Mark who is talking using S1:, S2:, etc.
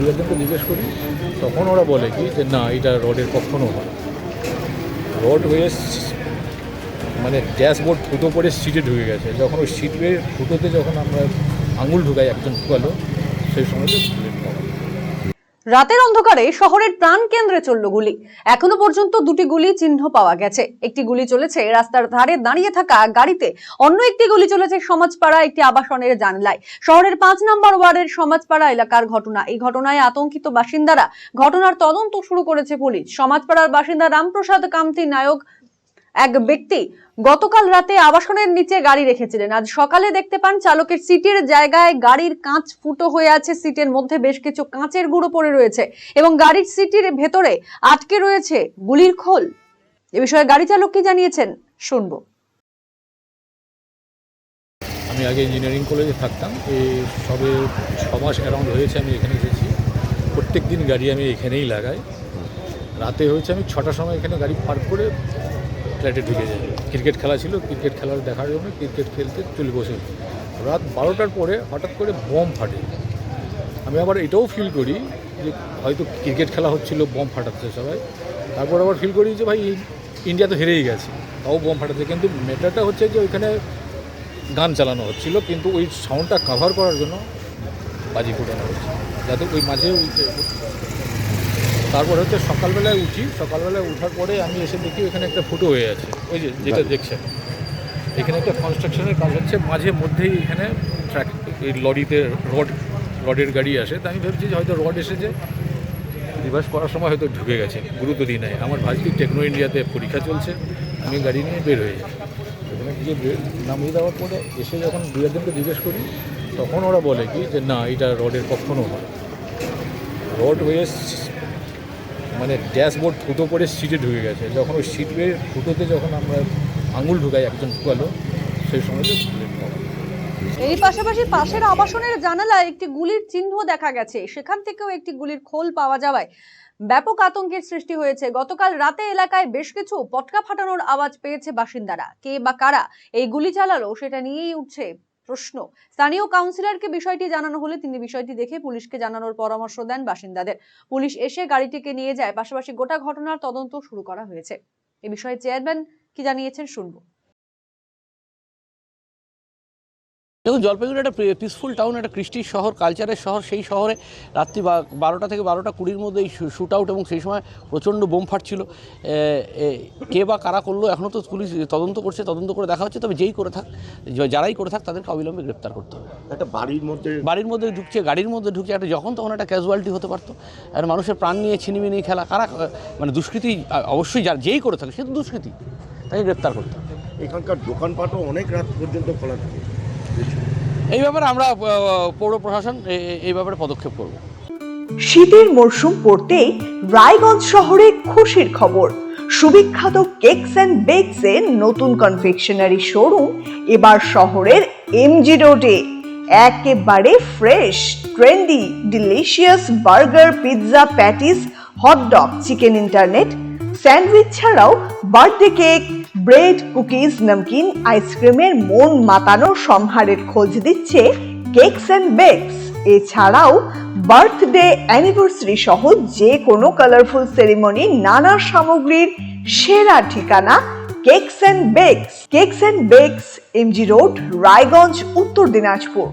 S1: দু একজনকে জিজ্ঞেস করি, তখন ওরা বলে কি যে, না, এটা রডের কখনো হয় রড হয়ে মানে ড্যাশবোর্ড ফুটো করে সিটে ঢুকে গেছে যখন ওই সিটের ফুটোতে যখন আমরা আঙুল ঢুকাই, একজন ঢুকালো, সেই সময়।
S2: রাতের অন্ধকারে শহরের প্রাণ কেন্দ্রে চলল গুলি। এখনও পর্যন্ত দুটি গুলি চিহ্ন পাওয়া গেছে। একটি গুলি চলেছে রাস্তার ধারে দাঁড়িয়ে থাকা গাড়িতে। অন্য একটি গুলি চলেছে সমাজপাড়া একটি আবাসনের জানলায়। শহরের পাঁচ নম্বর ওয়ার্ডের সমাজপাড়া এলাকার ঘটনা। এই ঘটনায় আতঙ্কিত বাসিন্দারা। ঘটনার তদন্ত শুরু করেছে পুলিশ। সমাজপাড়ার বাসিন্দা রামপ্রসাদ কামতি নায়ক এক ব্যক্তি গতকাল রাতে আবাসনের নিচে গাড়ি রেখেছিলেন। আজ সকালে দেখতে পান চালকের সিটের জায়গায় গাড়ির কাঁচ ফুটো হয়ে আছে। সিটের মধ্যে বেশ কিছু কাঁচের গুঁড়ো পড়ে রয়েছে এবং গাড়ির সিটের ভেতরে আটকে রয়েছে গুলির খোল। এ বিষয়ে গাড়ি চালক কি জানিয়েছেন শুনব।
S1: আমি আগে ইঞ্জিনিয়ারিং কলেজে থাকতাম। এই সবে ছ মাস অ্যারাউন্ড হয়েছে আমি এখানে এসেছি। প্রত্যেক দিন গাড়ি আমি এখানেই লাগাই। রাতে হয়েছে আমি ছটার সময় এখানে গাড়ি পার্ক করে ফ্ল্যাটে ঢুকে যাই ক্রিকেট খেলা ছিল, ক্রিকেট খেলার দেখার জন্য ক্রিকেট খেলতে চলে বসে রাত বারোটার পরে হঠাৎ করে বম ফাটে। আমি আবার এটাও ফিল করি যে হয়তো ক্রিকেট খেলা হচ্ছিল, বম ফাটাচ্ছে সবাই। তারপর আবার ফিল করি যে ভাই ইন্ডিয়া তো হেরেই গেছে, তাও বম ফাটাচ্ছে। কিন্তু ম্যাটারটা হচ্ছে যে ওইখানে গান চালানো হচ্ছিল, কিন্তু ওই সাউন্ডটা কাভার করার জন্য বাজি ফোটানো হচ্ছে যাতে ওই মাঝে ওই তারপর হচ্ছে সকালবেলায় উঠি সকালবেলায় উঠার পরে আমি এসে দেখি এখানে একটা ফুটো হয়ে আছে। ওই যে যেটা দেখছেন। এখানে একটা কনস্ট্রাকশনের কাজ হচ্ছে মাঝে মধ্যেই এখানে ট্র্যাক এই লরিতে রড রডের গাড়ি আসে। তো আমি ভাবছি যে হয়তো রড এসেছে। রিভার্স করার সময় হয়তো ঢুকে গেছে গুরুত্ব দিই নাই। আমার ভাইকে টেকনো ইন্ডিয়াতে পরীক্ষা চলছে আমি গাড়ি নিয়ে বের হয়ে যাই। ওখানে গিয়ে নামিয়ে দেওয়ার পরে এসে যখন দু একজনকে জিজ্ঞেস করি তখন ওরা বলে কি যে না এটা রডের কখনো হয় রড হয়ে মানে ড্যাশবোর্ড ফুটো করে সিটে ঢুকে গেছে। যখন ওই সিটের ফুটোতে যখন আমরা আঙুল ঢুকাই, একজন ঢুকালো, সেই সময়।
S2: এই পাশাপাশি পাশের আবাসনের জানালায় একটি গুলির চিহ্ন দেখা গেছে। সেখান থেকেও একটি গুলির খোল পাওয়া যাওয়ায় ব্যাপক আতঙ্কের সৃষ্টি হয়েছে। গতকাল রাতে এলাকায় বেশ কিছু পটকা ফাটানোর আওয়াজ পেয়েছে বাসিন্দারা। কে বা কারা এই গুলি চালালো, সেটা নিয়েই উঠছে প্রশ্ন। স্থানীয় কাউন্সিলরকে বিষয়টি জানানো হলে তিনি বিষয়টি দেখে পুলিশকে জানানোর পরামর্শ দেন বাসিন্দাদের। পুলিশ এসে গাড়িটিকে নিয়ে যায়, পাশাপাশি গোটা ঘটনার তদন্ত শুরু করা হয়েছে। এ বিষয়ে চেয়ারম্যান কি জানিয়েছেন শুনব।
S3: দেখুন জলপাইগুড়ি একটা পিসফুল টাউন একটা কৃষ্টির শহর কালচারের শহর সেই শহরে রাত্রি বারোটা থেকে বারোটা কুড়ির মধ্যে এই শ্যুট আউট এবং সেই সময় প্রচণ্ড বোম ফাটছিল। কে বা কারা করল এখনও তো পুলিশ তদন্ত করছে তদন্ত করে দেখা হচ্ছে তবে যেই করে থাক যারাই করে থাক তাদেরকে অবিলম্বে গ্রেপ্তার করতে হবে।
S4: একটা বাড়ির মধ্যে
S3: বাড়ির মধ্যে ঢুকছে গাড়ির মধ্যে ঢুকছে একটা যখন তখন একটা ক্যাজুয়ালিটি হতে পারতো। আর মানুষের প্রাণ নিয়ে ছিনিমিনি খেলা কারা মানে দুষ্কৃতি অবশ্যই যার যেই করে থাকে সে তো দুষ্কৃতি তাকে গ্রেপ্তার করতে হবে।
S4: এখানকার দোকানপাটও অনেক রাত পর্যন্ত খোলা থাকে।
S3: এই ব্যাপারে আমরা পৌর প্রশাসন এই ব্যাপারে পদক্ষেপ করব।
S5: শীতের মরশুম পড়তেই রায়গঞ্জ শহরে খুশির খবর। সুবিখ্যাত কেকস অ্যান্ড বেকস এর নতুন কনফেকশনারি শোরুম এবার শহরের এমজি রোডে। একেবারে fresh, trendy, delicious burger, pizza, patties hot dog chicken internet, sandwich ছাড়াও birthday cake bread, cookies, namkeen, আইসক্রিমের মন মাতানো সম্হারের খোঁজ দিচ্ছে কেকস অ্যান্ড বেকস। এছাড়াও বার্থডে অ্যানিভার্সারি সহ যে কোনো কালারফুল সেরিমনি, নানা সামগ্রীর সেরা ঠিকানা cakes and bakes. Cakes and bakes, MG road, Raiganj, Uttar Dinajpur.